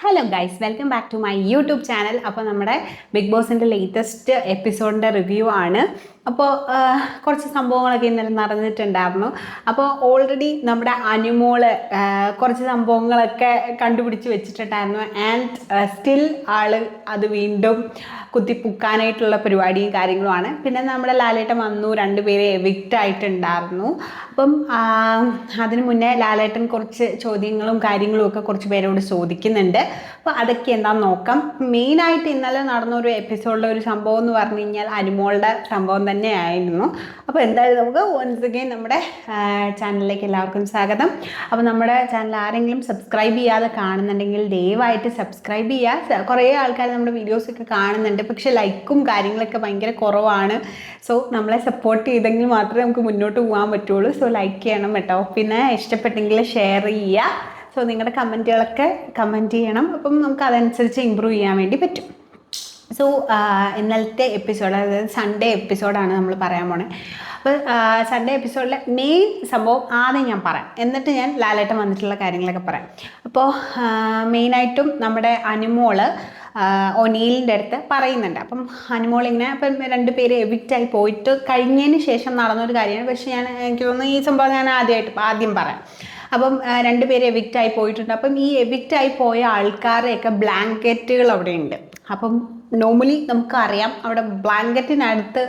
Hello guys welcome back to my YouTube channel അപ്പോൾ നമ്മുടെ big ബോസിന്റെ ലേറ്റസ്റ്റ് എപ്പിസോഡിന്റെ റിവ്യൂ ആണ്. അപ്പോൾ കുറച്ച് സംഭവങ്ങളൊക്കെ ഇന്നലെ നടന്നിട്ടുണ്ടായിരുന്നു. അപ്പോൾ ഓൾറെഡി നമ്മുടെ അനുമോൾ കുറച്ച് സംഭവങ്ങളൊക്കെ കണ്ടുപിടിച്ച് വെച്ചിട്ടുണ്ടായിരുന്നു. ആൻഡ് സ്റ്റിൽ ആൾ അത് വീണ്ടും കുത്തിപ്പുക്കാനായിട്ടുള്ള പരിപാടിയും കാര്യങ്ങളുമാണ് പിന്നെ നമ്മുടെ ലാലേട്ടൻ വന്നു രണ്ടുപേരെ എവിക്റ്റ് ആയിട്ടുണ്ടായിരുന്നു. അപ്പം അതിനു മുന്നേ ലാലേട്ടൻ കുറച്ച് ചോദ്യങ്ങളും കാര്യങ്ങളും ഒക്കെ കുറച്ച് പേരോട് ചോദിക്കുന്നുണ്ട്. അപ്പോൾ അതൊക്കെ എന്താന്ന് നോക്കാം. മെയിനായിട്ട് ഇന്നലെ നടന്ന ഒരു എപ്പിസോഡിലെ ഒരു സംഭവം എന്ന് പറഞ്ഞു കഴിഞ്ഞാൽ അനുമോളുടെ സംഭവം തന്നെയായിരുന്നു. അപ്പോൾ എന്തായാലും നമുക്ക് വൺസ് അഗെയിൻ നമ്മുടെ ചാനലിലേക്ക് എല്ലാവർക്കും സ്വാഗതം. അപ്പോൾ നമ്മുടെ ചാനൽ ആരെങ്കിലും സബ്സ്ക്രൈബ് ചെയ്യാതെ കാണുന്നുണ്ടെങ്കിൽ ദയവായിട്ട് സബ്സ്ക്രൈബ് ചെയ്യുക കുറേ ആൾക്കാർ നമ്മുടെ വീഡിയോസൊക്കെ കാണുന്നുണ്ട്. പക്ഷേ ലൈക്കും കാര്യങ്ങളൊക്കെ ഭയങ്കര കുറവാണ്. സോ നമ്മളെ സപ്പോർട്ട് ചെയ്തെങ്കിൽ മാത്രമേ നമുക്ക് മുന്നോട്ട് പോകാൻ പറ്റുള്ളൂ. സോ ലൈക്ക് ചെയ്യണം കേട്ടോ. പിന്നെ ഇഷ്ടപ്പെട്ടെങ്കിൽ ഷെയർ ചെയ്യുക സോ നിങ്ങളുടെ കമന്റുകളൊക്കെ കമന്റ് ചെയ്യണം. അപ്പം നമുക്ക് അതനുസരിച്ച് ഇമ്പ്രൂവ് ചെയ്യാൻ വേണ്ടി പറ്റും. സോ ഇന്നലത്തെ എപ്പിസോഡ് അതായത് സൺഡേ എപ്പിസോഡാണ് നമ്മൾ പറയാൻ പോണേ. അപ്പോൾ സൺഡേ എപ്പിസോഡിലെ മെയിൻ സംഭവം ആദ്യം ഞാൻ പറയാം. എന്നിട്ട് ഞാൻ ലാലേട്ടൻ വന്നിട്ടുള്ള കാര്യങ്ങളൊക്കെ പറയാം. അപ്പോൾ മെയിനായിട്ടും നമ്മുടെ അനുമോൾ ഒനീലിന്റെ അടുത്ത് പറയുന്നുണ്ട്. അപ്പം അനുമോൾ ഇങ്ങനെ അപ്പം രണ്ട് പേര് എവിക്റ്റായി പോയിട്ട് കഴിഞ്ഞതിന് ശേഷം നടന്നൊരു കാര്യമാണ്. പക്ഷേ ഞാൻ എനിക്ക് തോന്നുന്നു ഈ സംഭവം ഞാൻ ആദ്യമായിട്ട് ആദ്യം പറയാം. അപ്പം ആ, എവിക്റ്റ് ആയി പോയിട്ടുണ്ട്. അപ്പം ഈ എവിക്റ്റ് ആയി പോയ ആൾക്കാരെയൊക്കെ ബ്ലാങ്കറ്റുകൾ അവിടെ ഉണ്ട് അപ്പം നോർമലി നമുക്കറിയാം അവിടെ ബ്ലാങ്കറ്റിനടുത്ത്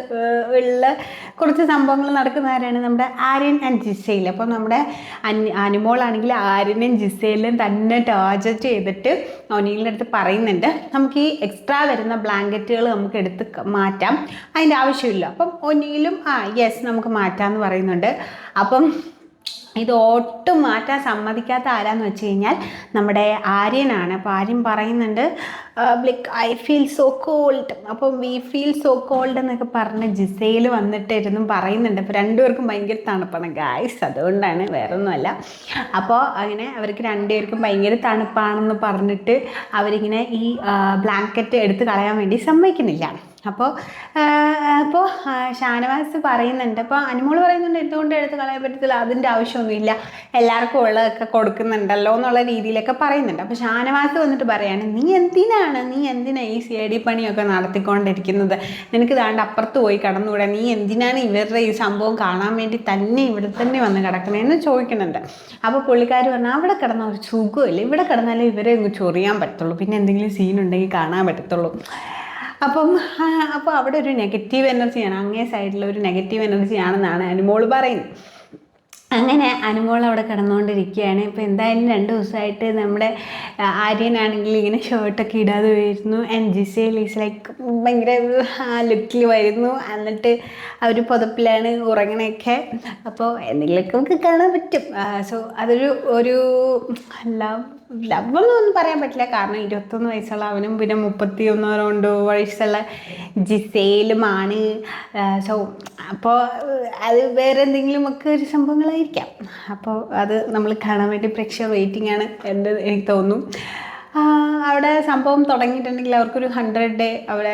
ഉള്ള കുറച്ച് സംഭവങ്ങൾ നടക്കുന്നവരാണ് നമ്മുടെ ആര്യൻ ആൻഡ് ജിസയിൽ അപ്പം നമ്മുടെ അനി അനുമോളാണെങ്കിൽ ആര്യനും ജിസയിലും തന്നെ ടാർജറ്റ് ചെയ്തിട്ട് ഒനീലിന്റെ അടുത്ത് പറയുന്നുണ്ട്. നമുക്ക് ഈ എക്സ്ട്രാ വരുന്ന ബ്ലാങ്കറ്റുകൾ നമുക്ക് എടുത്ത് മാറ്റാം. അതിന്റെ ആവശ്യമില്ല. അപ്പം ഒനീലും ആ യെസ് നമുക്ക് മാറ്റാമെന്ന് പറയുന്നുണ്ട്. അപ്പം ഇത് ഒട്ടും മാറ്റാൻ സമ്മതിക്കാത്ത ആരാന്ന് വെച്ച് കഴിഞ്ഞാൽ നമ്മുടെ ആര്യനാണ്. അപ്പോൾ ആര്യൻ പറയുന്നുണ്ട് like I feel so cold അപ്പം വി ഫീൽ സോ കോൾഡ് എന്നൊക്കെ പറഞ്ഞ് ജിസയിൽ വന്നിട്ടിരുന്നും പറയുന്നുണ്ട്. അപ്പോൾ രണ്ടുപേർക്കും ഭയങ്കര തണുപ്പാണ്. ഗായ്സ് അതുകൊണ്ടാണ് വേറെ ഒന്നുമല്ല അപ്പോൾ അങ്ങനെ അവർക്ക് രണ്ടുപേർക്കും ഭയങ്കര തണുപ്പാണെന്ന് പറഞ്ഞിട്ട് അവരിങ്ങനെ ഈ ബ്ലാങ്കറ്റ് എടുത്ത് കളയാൻ വേണ്ടി സമ്മതിക്കുന്നില്ല. അപ്പോൾ അപ്പോൾ ഷാനവാസ് പറയുന്നുണ്ട്. അപ്പോൾ അനുമോൾ പറയുന്നുണ്ട് എന്തുകൊണ്ട് എടുത്ത് കളയാൻ പറ്റത്തില്ല അതിന്റെ ആവശ്യമൊന്നുമില്ല? എല്ലാവർക്കും ഉള്ളതൊക്കെ കൊടുക്കുന്നുണ്ടല്ലോ എന്നുള്ള രീതിയിലൊക്കെ പറയുന്നുണ്ട്. അപ്പോൾ ഷാനവാസ് വന്നിട്ട് പറയാണ് നീ എന്തിനാണ് നീ എന്തിനാണ് ഈ സി ഐ ഡി പണിയൊക്കെ നടത്തിക്കൊണ്ടിരിക്കുന്നത്? നിനക്ക് ദാണ്ട് അപ്പുറത്ത് പോയി കടന്നുകൂടാ നീ എന്തിനാണ് ഇവരുടെ ഈ സംഭവം കാണാൻ വേണ്ടി തന്നെ ഇവിടെ തന്നെ വന്ന് കിടക്കണേന്ന് ചോദിക്കുന്നുണ്ട്. അപ്പോൾ പുള്ളിക്കാർ പറഞ്ഞാൽ അവിടെ കിടന്ന ഒരു സുഖമില്ല. ഇവിടെ കിടന്നാലേ ഇവരെ ഒന്ന് ചൊറിയാൻ പറ്റുള്ളൂ പിന്നെ എന്തെങ്കിലും സീൻ ഉണ്ടെങ്കിൽ കാണാൻ പറ്റത്തുള്ളൂ. അപ്പം ആ, അപ്പോൾ അവിടെ ഒരു നെഗറ്റീവ് എനർജിയാണ് അങ്ങേ സൈഡിൽ ഒരു നെഗറ്റീവ് എനർജിയാണെന്നാണ് അനുമോൾ പറയുന്നത്. അങ്ങനെ അനുമോൾ അവിടെ കിടന്നുകൊണ്ടിരിക്കുകയാണ്. ഇപ്പോൾ എന്തായാലും രണ്ട് ദിവസമായിട്ട് നമ്മുടെ ആ, ആര്യനാണെങ്കിൽ ഇങ്ങനെ ഷർട്ടൊക്കെ ഇടാതെ വരുന്നു ആൻഡ് ജിസേൽ ഈസ് ലൈക്ക് ഭയങ്കര ലുക്കിൽ വരുന്നു എന്നിട്ട് അവർ പുതപ്പിലാണ് ഉറങ്ങണയൊക്കെ അപ്പോൾ എന്തെങ്കിലുമൊക്കെ നമുക്ക് കാണാൻ പറ്റും. സോ അതൊരു ഒരു ലവ് ലവ് ഒന്നും പറയാൻ പറ്റില്ല. കാരണം ഇരുപത്തൊന്ന് വയസ്സുള്ള അവനും പിന്നെ മുപ്പത്തി ഒന്നോ രണ്ടോ വയസ്സുള്ള ജിസേലുമാണ് സോ അപ്പോൾ അത് വേറെ എന്തെങ്കിലും ഒക്കെ ഒരു സംഭവങ്ങളായിരിക്കാം. അപ്പോൾ അത് നമ്മൾ കാണാൻ വേണ്ടി പ്രേക്ഷകർ വെയിറ്റിംഗ് ആണ് എന്ന് എനിക്ക് തോന്നുന്നു അവിടെ സംഭവം തുടങ്ങിയിട്ടുണ്ടെങ്കിൽ അവർക്കൊരു ഹൺഡ്രഡ് ഡേ അവിടെ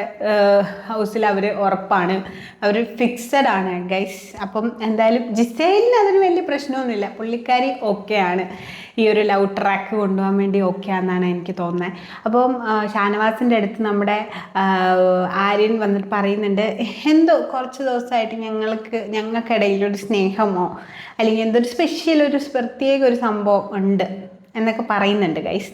ഹൗസിൽ അവർ ഉറപ്പാണ്. അവർ ഫിക്സഡ് ആണ് ഗൈസ് അപ്പം എന്തായാലും ജിസേലിന് അതിന് വലിയ പ്രശ്നമൊന്നുമില്ല. പുള്ളിക്കാരി ഓക്കെ ആണ്. ഈ ഒരു ലവ് ട്രാക്ക് കൊണ്ടുപോകാൻ വേണ്ടി ഓക്കെ ആണെന്നാണ് എനിക്ക് തോന്നുന്നത് അപ്പം ഷാനവാസിന്റെ അടുത്ത് നമ്മുടെ ആര്യൻ വന്നിട്ട് പറയുന്നുണ്ട് എന്തോ കുറച്ച് ദിവസമായിട്ട് ഞങ്ങൾക്ക് ഞങ്ങൾക്കിടയിലൊരു സ്നേഹമോ? അല്ലെങ്കിൽ എന്തൊരു സ്പെഷ്യൽ ഒരു പ്രത്യേക ഒരു സംഭവം ഉണ്ട്? എന്നൊക്കെ പറയുന്നുണ്ട് ഗൈസ്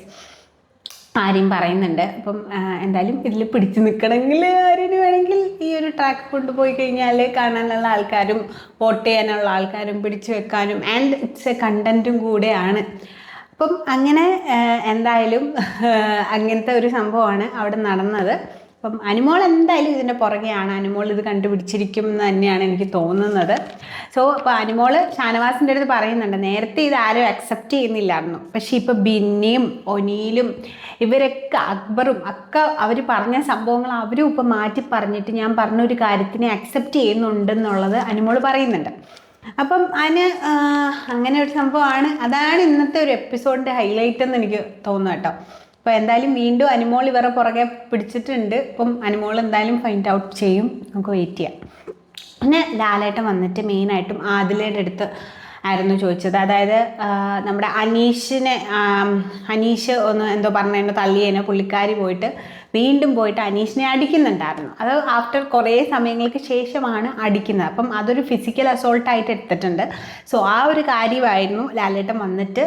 ആര്യം പറയുന്നുണ്ട്. അപ്പം എന്തായാലും ഇതിൽ പിടിച്ചു നിൽക്കണമെങ്കിൽ ആര്യന് വേണമെങ്കിൽ ഈ ഒരു ട്രാക്ക് കൊണ്ടുപോയി കഴിഞ്ഞാൽ കാണാനുള്ള ആൾക്കാരും വോട്ട് ചെയ്യാനുള്ള ആൾക്കാരും പിടിച്ചു വെക്കാനും ആൻഡ് ഇറ്റ്സ് എ കണ്ടന്റും കൂടെയാണ്. അപ്പം അങ്ങനെ എന്തായാലും അങ്ങനത്തെ ഒരു സംഭവമാണ് അവിടെ നടന്നത്. അപ്പം അനുമോൾ എന്തായാലും ഇതിന്റെ പുറകെയാണ്. അനുമോൾ ഇത് കണ്ടുപിടിച്ചിരിക്കും എന്ന് തന്നെയാണ് എനിക്ക് തോന്നുന്നത്. സോ അപ്പോൾ അനുമോൾ ഷാനവാസിന്റെ അടുത്ത് പറയുന്നുണ്ട് നേരത്തെ ഇത് ആരും അക്സെപ്റ്റ് ചെയ്യുന്നില്ലായിരുന്നു. പക്ഷേ ഇപ്പോൾ ബിന്നിയും ഒനീലും ഇവരൊക്കെ അക്ബറും ഒക്കെ അവർ പറഞ്ഞ സംഭവങ്ങൾ അവരും ഇപ്പോൾ മാറ്റി പറഞ്ഞിട്ട് ഞാൻ പറഞ്ഞ ഒരു കാര്യത്തിനെ അക്സെപ്റ്റ് ചെയ്യുന്നുണ്ടെന്നുള്ളത് അനുമോൾ പറയുന്നുണ്ട്. അപ്പം അതിന് അങ്ങനെ ഒരു സംഭവമാണ്. അതാണ് ഇന്നത്തെ ഒരു എപ്പിസോഡിന്റെ ഹൈലൈറ്റ് എന്ന് എനിക്ക് തോന്നുന്നു കേട്ടോ. അപ്പോൾ എന്തായാലും വീണ്ടും അനുമോൾ ഇവരുടെ പുറകെ പിടിച്ചിട്ടുണ്ട്. അപ്പം അനുമോൾ എന്തായാലും ഫൈൻഡ് ഔട്ട് ചെയ്യും. നമുക്ക് വെയിറ്റ് ചെയ്യാം. പിന്നെ ലാലേട്ടൻ വന്നിട്ട് മെയിനായിട്ടും ആദിലയുടെ അടുത്ത് ആയിരുന്നു ചോദിച്ചത്. അതായത് നമ്മുടെ അനീഷിനെ അനീഷ് ഒന്ന് എന്തോ പറഞ്ഞതിന് തള്ളിയേനെ പുള്ളിക്കാരി പോയിട്ട് വീണ്ടും പോയിട്ട് അനീഷിനെ അടിക്കുന്നുണ്ടായിരുന്നു. അത് ആഫ്റ്റർ കുറേ സമയങ്ങൾക്ക് ശേഷമാണ് അടിക്കുന്നത്. അപ്പം അതൊരു ഫിസിക്കൽ അസോൾട്ടായിട്ട് എടുത്തിട്ടുണ്ട്. സോ ആ ഒരു കാര്യമായിരുന്നു ലാലേട്ടൻ വന്നിട്ട്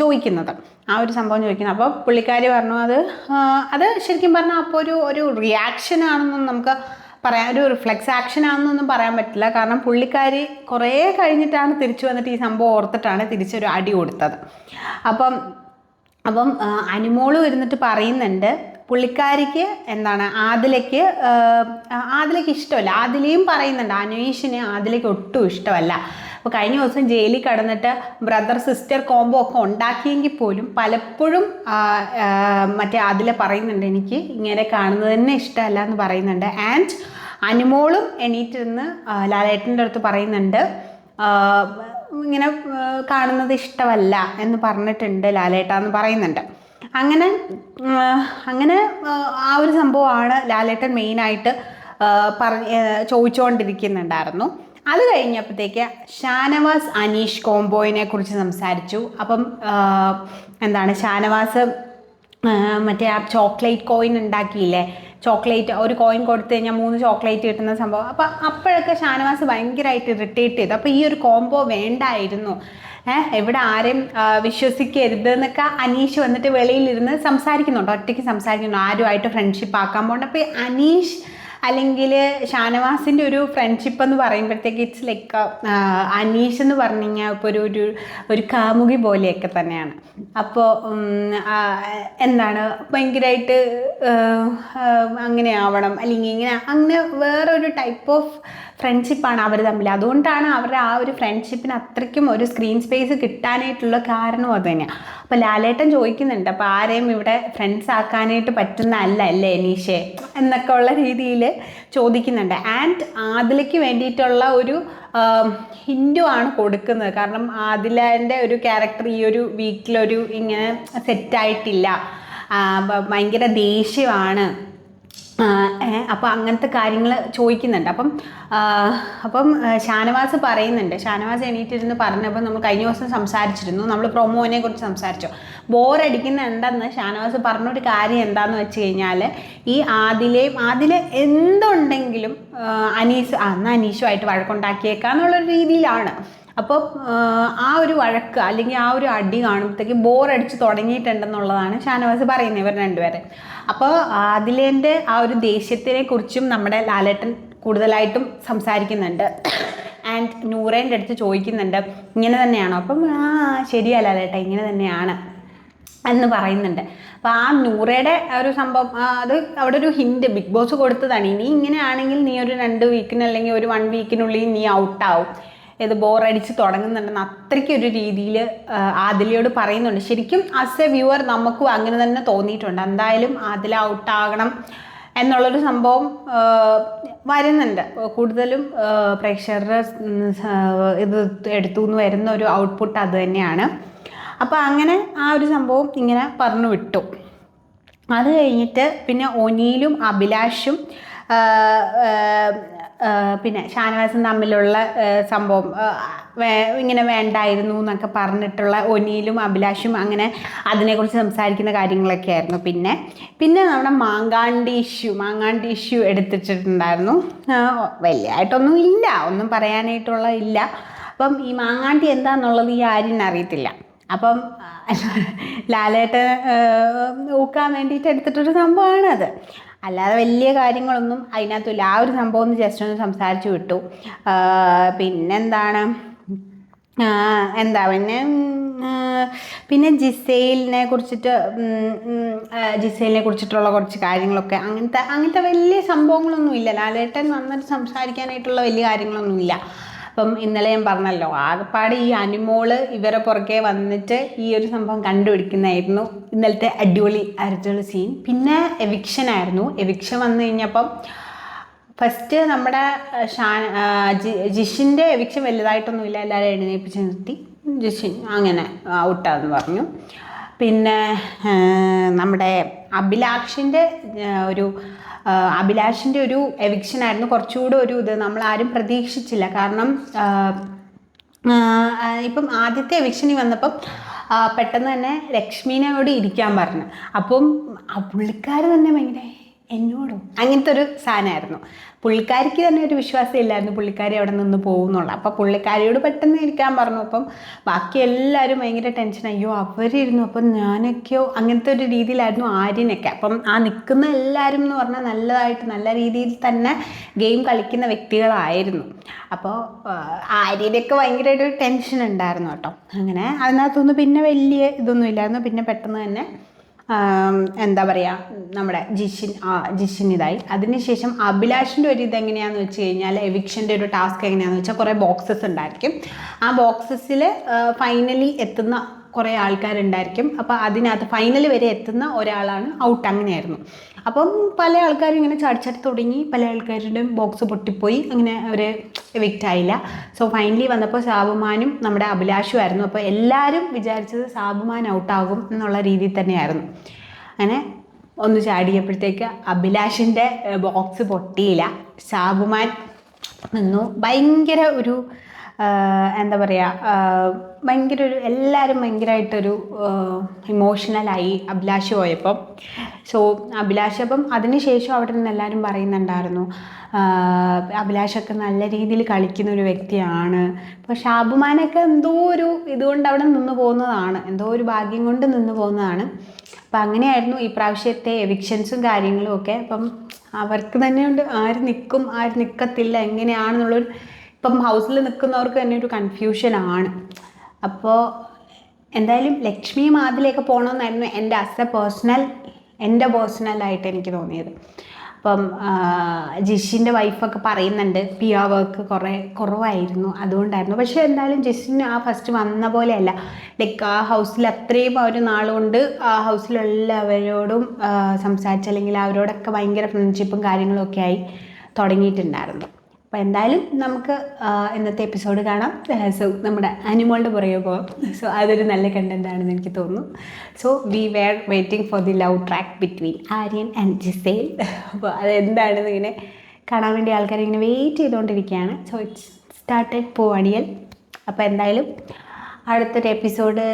ചോദിക്കുന്നത്. ആ ഒരു സംഭവം ചോദിക്കുന്നത്. അപ്പോൾ പുള്ളിക്കാരി പറഞ്ഞു അത് അത് ശരിക്കും പറഞ്ഞാൽ അപ്പോൾ ഒരു ഒരു റിയാക്ഷൻ ആണെന്നും നമുക്ക് പറയാൻ ഒരു റിഫ്ലെക്സ് ആക്ഷൻ ആണെന്നൊന്നും പറയാൻ പറ്റില്ല. കാരണം പുള്ളിക്കാരി കുറേ കഴിഞ്ഞിട്ടാണ് തിരിച്ചു വന്നിട്ട് ഈ സംഭവം ഓർത്തിട്ടാണ് തിരിച്ചൊരു അടി കൊടുത്തത്. അപ്പം അപ്പം അനുമോൾ ഇരുന്നിട്ട് പറയുന്നുണ്ട് പുള്ളിക്കാരിക്ക് എന്താണ് ആദിലയ്ക്ക് ആദിലയ്ക്ക് ഇഷ്ടമല്ല. ആദിലയും പറയുന്നുണ്ട് അനീഷിന് ആദിലയ്ക്ക് ഒട്ടും ഇഷ്ടമല്ല. അപ്പോൾ കഴിഞ്ഞ ദിവസം ജയിലിൽ കടന്നിട്ട് ബ്രദർ സിസ്റ്റർ കോംബോ ഒക്കെ ഉണ്ടാക്കിയെങ്കിൽ പോലും പലപ്പോഴും മറ്റേ അതിലെ പറയുന്നുണ്ട് എനിക്ക് ഇങ്ങനെ കാണുന്നത് തന്നെ ഇഷ്ടമല്ല എന്ന് പറയുന്നുണ്ട്. ആൻഡ് അനുമോളും എണീറ്റിരുന്ന് ലാലേട്ടന്റെ അടുത്ത് പറയുന്നുണ്ട് ഇങ്ങനെ കാണുന്നത് ഇഷ്ടമല്ല എന്ന് പറഞ്ഞിട്ടുണ്ട് ലാലേട്ട എന്ന് പറയുന്നുണ്ട്. അങ്ങനെ അങ്ങനെ ആ, ഒരു സംഭവമാണ് ലാലേട്ടൻ മെയിനായിട്ട് പറഞ്ഞ് ചോദിച്ചുകൊണ്ടിരിക്കുന്നുണ്ടായിരുന്നു അത് കഴിഞ്ഞപ്പോഴത്തേക്ക് ഷാനവാസ് അനീഷ് കോംബോയിനെ കുറിച്ച് സംസാരിച്ചു. അപ്പം എന്താണ് ഷാനവാസ് മറ്റേ ആ ചോക്ലേറ്റ് കോയിൻ ഉണ്ടാക്കിയില്ലേ? ചോക്ലേറ്റ് ഒരു കോയിൻ കൊടുത്തു കഴിഞ്ഞാൽ മൂന്ന് ചോക്ലേറ്റ് കിട്ടുന്ന സംഭവം. അപ്പം അപ്പോഴൊക്കെ ഷാനവാസ് ഭയങ്കരമായിട്ട് ഇറിറ്റേറ്റ് ചെയ്തു. അപ്പോൾ ഈ ഒരു കോംബോ വേണ്ടായിരുന്നു. ഇവിടെ ആരെയും വിശ്വസിക്കരുത് എന്നൊക്കെ അനീഷ് വന്നിട്ട് വെളിയിലിരുന്ന് സംസാരിക്കുന്നുണ്ട്. ഒറ്റയ്ക്ക് സംസാരിക്കുന്നുണ്ട്. ആരുമായിട്ട് ഫ്രണ്ട്ഷിപ്പ് ആക്കാൻ പോകണ്ട. അപ്പോൾ അനീഷ് അല്ലെങ്കിൽ ഷാനവാസിന്റെ ഒരു ഫ്രണ്ട്ഷിപ്പ് എന്ന് പറയുമ്പോഴത്തേക്ക് ഇറ്റ്സ് ലൈക്ക് അനീഷ് എന്ന് പറഞ്ഞു കഴിഞ്ഞാൽ ഇപ്പോൾ ഒരു ഒരു ഒരു കാമുകി പോലെയൊക്കെ തന്നെയാണ്. അപ്പോൾ എന്താണ് ഭയങ്കരമായിട്ട് അങ്ങനെ ആവണം. അല്ലെങ്കിൽ ഇങ്ങനെ അങ്ങനെ വേറൊരു ടൈപ്പ് ഓഫ് ഫ്രണ്ട്ഷിപ്പാണ് അവർ തമ്മിൽ അതുകൊണ്ടാണ് അവരുടെ ആ ഒരു ഫ്രണ്ട്ഷിപ്പിന് അത്രയ്ക്കും ഒരു സ്ക്രീൻ സ്പേസ് കിട്ടാനായിട്ടുള്ള കാരണവും അത് തന്നെയാണ് അപ്പോൾ ലാലേട്ടൻ ചോദിക്കുന്നുണ്ട് അപ്പോൾ ആരെയും ഇവിടെ ഫ്രണ്ട്സ് ആക്കാനായിട്ട് പറ്റുന്നതല്ല അല്ലേ അനീഷേ? എന്നൊക്കെ ഉള്ള രീതിയിൽ ചോദിക്കുന്നുണ്ട്. ആൻഡ് ആദിലയ്ക്ക് വേണ്ടിയിട്ടുള്ള ഒരു ഹിൻഡു ആണ് കൊടുക്കുന്നത്. കാരണം ആദിലന്റെ ഒരു ക്യാരക്ടർ ഈ ഒരു വീക്കിലൊരു ഇങ്ങനെ സെറ്റായിട്ടില്ല ഭയങ്കര ദേഷ്യമാണ്. അപ്പോൾ അങ്ങനത്തെ കാര്യങ്ങൾ ചോദിക്കുന്നുണ്ട്. അപ്പം അപ്പം ഷാനവാസ് പറയുന്നുണ്ട്. ഷാനവാസ് എണീറ്റിരുന്ന് പറഞ്ഞപ്പോൾ നമ്മൾ കഴിഞ്ഞ ദിവസം സംസാരിച്ചിരുന്നു. നമ്മൾ പ്രൊമോനെ കുറിച്ച് സംസാരിച്ചു. ബോറടിക്കുന്ന എന്തെന്ന് ഷാനവാസ് പറഞ്ഞൊരു കാര്യം എന്താണെന്ന് വെച്ച് കഴിഞ്ഞാൽ ഈ ആദിലെയും ആദില എന്തുണ്ടെങ്കിലും അനീസ് അന്ന് അനീഷുമായിട്ട് വഴക്കുണ്ടാക്കിയേക്കാന്നുള്ളൊരു രീതിയിലാണ്. അപ്പോൾ ആ ഒരു വഴക്ക് അല്ലെങ്കിൽ ആ ഒരു അടി കാണുമ്പോഴത്തേക്ക് ബോറടിച്ച് തുടങ്ങിയിട്ടുണ്ടെന്നുള്ളതാണ് ഷാനവാസ് പറയുന്നത് ഇവർ രണ്ടുപേരെ. അപ്പോൾ അതിലേന്റെ ആ ഒരു ദേഷ്യത്തിനെ കുറിച്ചും നമ്മുടെ ലാലേട്ടൻ കൂടുതലായിട്ടും സംസാരിക്കുന്നുണ്ട്. ആൻഡ് നൂറേന്റെ അടുത്ത് ചോദിക്കുന്നുണ്ട് ഇങ്ങനെ തന്നെയാണോ? അപ്പം ആ ശരിയാ ലാലേട്ട ഇങ്ങനെ തന്നെയാണ് എന്ന് പറയുന്നുണ്ട്. അപ്പോൾ ആ നൂറയുടെ ഒരു സംഭവം അത് അവിടെ ഒരു ഹിൻഡ് ബിഗ് ബോസ് കൊടുത്തതാണ്. ഇനി ഇങ്ങനെയാണെങ്കിൽ നീ ഒരു രണ്ട് വീക്കിന് അല്ലെങ്കിൽ ഒരു വൺ വീക്കിനുള്ളിൽ നീ ഔട്ടാവും ഇത് ബോറടിച്ച് തുടങ്ങുന്നുണ്ടെന്ന് അത്രയ്ക്ക് ഒരു രീതിയിൽ ആദിലയോട് പറയുന്നുണ്ട്. ശരിക്കും ആസ് എ വ്യൂവർ നമുക്കും അങ്ങനെ തന്നെ തോന്നിയിട്ടുണ്ട്. എന്തായാലും ആദില ഔട്ടാകണം എന്നുള്ളൊരു സംഭവം വരുന്നുണ്ട്. കൂടുതലും പ്രേക്ഷകരുടെ ഇത് എടുത്തു നിന്ന് വരുന്ന ഒരു ഔട്ട്പുട്ട് അത് തന്നെയാണ്. അപ്പോൾ അങ്ങനെ ആ ഒരു സംഭവം ഇങ്ങനെ പറഞ്ഞു വിട്ടു. അത് കഴിഞ്ഞിട്ട് പിന്നെ ഒനിയിലും അഭിലാഷും പിന്നെ ഷാനവാസും തമ്മിലുള്ള സംഭവം ഇങ്ങനെ വേണ്ടായിരുന്നു എന്നൊക്കെ പറഞ്ഞിട്ടുള്ള ഒനിയിലും അഭിലാഷും അങ്ങനെ അതിനെക്കുറിച്ച് സംസാരിക്കുന്ന കാര്യങ്ങളൊക്കെ ആയിരുന്നു. പിന്നെ പിന്നെ നമ്മുടെ മാങ്കാണ്ടി ഇഷ്യൂ മാങ്കാണ്ടി ഇഷ്യൂ എടുത്തിട്ടുണ്ടായിരുന്നു. വലിയതായിട്ടൊന്നും ഇല്ല ഒന്നും പറയാനായിട്ടുള്ള ഇല്ല. അപ്പം ഈ മാങ്ങാണ്ടി എന്താന്നുള്ളത് ഈ ആര്യൻ അറിയത്തില്ല. അപ്പം ലാലേട്ട് ഊക്കാൻ വേണ്ടിയിട്ട് എടുത്തിട്ടൊരു സംഭവമാണത്. അല്ലാതെ വലിയ കാര്യങ്ങളൊന്നും അതിനകത്തില്ല ആ ഒരു സംഭവം ഒന്ന് ജസ്റ്റ് ഒന്ന് സംസാരിച്ചു വിട്ടു. പിന്നെന്താണ്? എന്താ പിന്നെ പിന്നെ ജിസൈലിനെ കുറിച്ചിട്ട് ജിസൈലിനെ കുറിച്ചിട്ടുള്ള കുറച്ച് കാര്യങ്ങളൊക്കെ അങ്ങനത്തെ അങ്ങനത്തെ വലിയ സംഭവങ്ങളൊന്നുമില്ല. ലാലേട്ടൻ നന്നായിട്ട് സംസാരിക്കാനായിട്ടുള്ള വലിയ കാര്യങ്ങളൊന്നും അപ്പം ഇന്നലെ ഞാൻ പറഞ്ഞല്ലോ ആകപ്പാട് ഈ അനുമോൾ ഇവരെ പുറകെ വന്നിട്ട് ഈ ഒരു സംഭവം കണ്ടുപിടിക്കുന്നതായിരുന്നു. ഇന്നലത്തെ അടിപൊളി അരച്ചുള്ള സീൻ പിന്നെ എവിക്ഷൻ ആയിരുന്നു. എവിക്ഷൻ വന്നു കഴിഞ്ഞപ്പം ഫസ്റ്റ് നമ്മുടെ ഷാൻ ജിഷിന്റെ എവിക്ഷൻ വലുതായിട്ടൊന്നുമില്ല. എല്ലാവരും എഴുന്നേൽപ്പിച്ച് നിർത്തി. ജിഷിൻ അങ്ങനെ ഔട്ടാന്ന് പറഞ്ഞു. പിന്നെ നമ്മുടെ അഭിലാഷിന്റെ ഒരു അഭിലാഷിന്റെ ഒരു എവിക്ഷൻ ആയിരുന്നു. കുറച്ചുകൂടെ ഒരു ഇത് നമ്മൾ ആരും പ്രതീക്ഷിച്ചില്ല. കാരണം ഇപ്പം ആദ്യത്തെ എവിക്ഷനി വന്നപ്പം പെട്ടെന്ന് തന്നെ ലക്ഷ്മീനോട് ഇരിക്കാൻ പറഞ്ഞു. അപ്പം ആ പുള്ളിക്കാർ തന്നെ ഭയങ്കര എന്നോടും അങ്ങനത്തെ ഒരു സാധനമായിരുന്നു. പുള്ളിക്കാരിക്ക് തന്നെ ഒരു വിശ്വാസം ഇല്ലായിരുന്നു പുള്ളിക്കാരി അവിടെ നിന്ന് പോകുന്നുള്ളൂ. അപ്പോൾ പുള്ളിക്കാരിയോട് പെട്ടെന്ന് ഇരിക്കാൻ പറഞ്ഞു. അപ്പം ബാക്കി എല്ലാവരും ഭയങ്കര ടെൻഷൻ അയ്യോ അവരിരുന്നു. അപ്പം ഞാനൊക്കെയോ? അങ്ങനത്തെ ഒരു രീതിയിലായിരുന്നു ആര്യനൊക്കെ. അപ്പം ആ നിൽക്കുന്ന എല്ലാവരും എന്ന് പറഞ്ഞാൽ നല്ലതായിട്ട് നല്ല രീതിയിൽ തന്നെ ഗെയിം കളിക്കുന്ന വ്യക്തികളായിരുന്നു. അപ്പോൾ ആര്യനൊക്കെ ഭയങ്കരമായിട്ട് ടെൻഷൻ ഉണ്ടായിരുന്നു കേട്ടോ. അങ്ങനെ അതിനകത്തൊന്നും പിന്നെ വലിയ ഇതൊന്നും ഇല്ലായിരുന്നു. പിന്നെ പെട്ടെന്ന് തന്നെ എന്താ പറയുക നമ്മുടെ ജിഷിൻ ജിഷിൻ ഇതായി. അതിനുശേഷം അഭിലാഷിന്റെ ഒരു ഇതെങ്ങനെയാണെന്ന് വെച്ച് കഴിഞ്ഞാൽ എവിക്ഷന്റെ ഒരു ടാസ്ക് എങ്ങനെയാണെന്ന് വെച്ചാൽ കുറേ ബോക്സസ് ഉണ്ടായിരിക്കും. ആ ബോക്സസിൽ ഫൈനലി എത്തുന്ന കുറേ ആൾക്കാരുണ്ടായിരിക്കും. അപ്പോൾ അതിനകത്ത് ഫൈനൽ വരെ എത്തുന്ന ഒരാളാണ് ഔട്ട് അങ്ങനെയായിരുന്നു അപ്പം പല ആൾക്കാരും ഇങ്ങനെ ചാടിച്ചാടി തുടങ്ങി. പല ആൾക്കാരുടെയും ബോക്സ് പൊട്ടിപ്പോയി. അങ്ങനെ അവർ എവിക്റ്റ് ആയില്ല. സോ ഫൈനലി വന്നപ്പോൾ സാബുമാനും നമ്മുടെ അഭിലാഷും ആയിരുന്നു. അപ്പോൾ എല്ലാവരും വിചാരിച്ചത് സാബുമാൻ ഔട്ടാകും എന്നുള്ള രീതിയിൽ തന്നെയായിരുന്നു. അങ്ങനെ ഒന്ന് ചാടിയപ്പോഴത്തേക്ക് അഭിലാഷിന്റെ ബോക്സ് പൊട്ടിയില്ല. സാബുമാൻ നിന്നു. ഭയങ്കര ഒരു എന്താ പറയുക ഭയങ്കര ഒരു എല്ലാവരും ഭയങ്കരമായിട്ടൊരു ഇമോഷണലായി അഭിലാഷ് പോയപ്പം. സോ അഭിലാഷ് അപ്പം അതിനുശേഷം അവിടെ നിന്ന് എല്ലാവരും പറയുന്നുണ്ടായിരുന്നു അഭിലാഷൊക്കെ നല്ല രീതിയിൽ കളിക്കുന്ന ഒരു വ്യക്തിയാണ്. ഇപ്പോൾ ഷാബുമാനൊക്കെ എന്തോ ഒരു ഇതുകൊണ്ട് അവിടെ നിന്ന് പോകുന്നതാണ് എന്തോ ഒരു ഭാഗ്യം കൊണ്ട് നിന്ന് പോകുന്നതാണ്. അപ്പം അങ്ങനെയായിരുന്നു ഈ പ്രാവശ്യത്തെ എവിക്ഷൻസും കാര്യങ്ങളും ഒക്കെ. അപ്പം അവർക്ക് തന്നെയുണ്ട് ആര് നിൽക്കും ആര് നിൽക്കത്തില്ല എങ്ങനെയാണെന്നുള്ളൊരു ഇപ്പം ഹൗസിൽ നിൽക്കുന്നവർക്ക് തന്നെ ഒരു കൺഫ്യൂഷനാണ് അപ്പോൾ എന്തായാലും ലക്ഷ്മി മാതിലേക്ക് പോകണമെന്നായിരുന്നു എന്റെ അസ് പേഴ്സണൽ എന്റെ പേഴ്സണലായിട്ട് എനിക്ക് തോന്നിയത്. അപ്പം ജിഷിന്റെ വൈഫൊക്കെ പറയുന്നുണ്ട് പി ആ വർക്ക് കുറേ കുറവായിരുന്നു അതുകൊണ്ടായിരുന്നു. പക്ഷേ എന്തായാലും ജിഷിന് ആ ഫസ്റ്റ് വന്ന പോലെയല്ല. ലൈക്ക് ആ ഹൗസിൽ അത്രയും ഒരു നാളുകൊണ്ട് ആ ഹൗസിലുള്ളവരോടും സംസാരിച്ച് അല്ലെങ്കിൽ അവരോടൊക്കെ ഭയങ്കര ഫ്രണ്ട്ഷിപ്പും കാര്യങ്ങളൊക്കെ ആയി തുടങ്ങിയിട്ടുണ്ടായിരുന്നു. അപ്പോൾ എന്തായാലും നമുക്ക് ഇന്നത്തെ എപ്പിസോഡ് കാണാം. സോ നമ്മുടെ അനിമോളുടെ പുറകെ പോകാം സോ അതൊരു നല്ല കണ്ടന്റ് ആണെന്ന് എനിക്ക് തോന്നുന്നു. So we were waiting for the love track between Aryan and Gizele അപ്പോൾ അതെന്താണെന്ന് ഇങ്ങനെ കാണാൻ വേണ്ടി ആൾക്കാർ ഇങ്ങനെ വെയിറ്റ് ചെയ്തുകൊണ്ടിരിക്കുകയാണ് സോ ഇറ്റ്സ് സ്റ്റാർട്ടഡ് പോവാണിയൽ അപ്പോൾ എന്തായാലും അടുത്തൊരു എപ്പിസോഡ്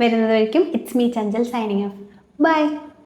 വരുന്നത് വരയ്ക്കും. It's me Chanchal signing off bye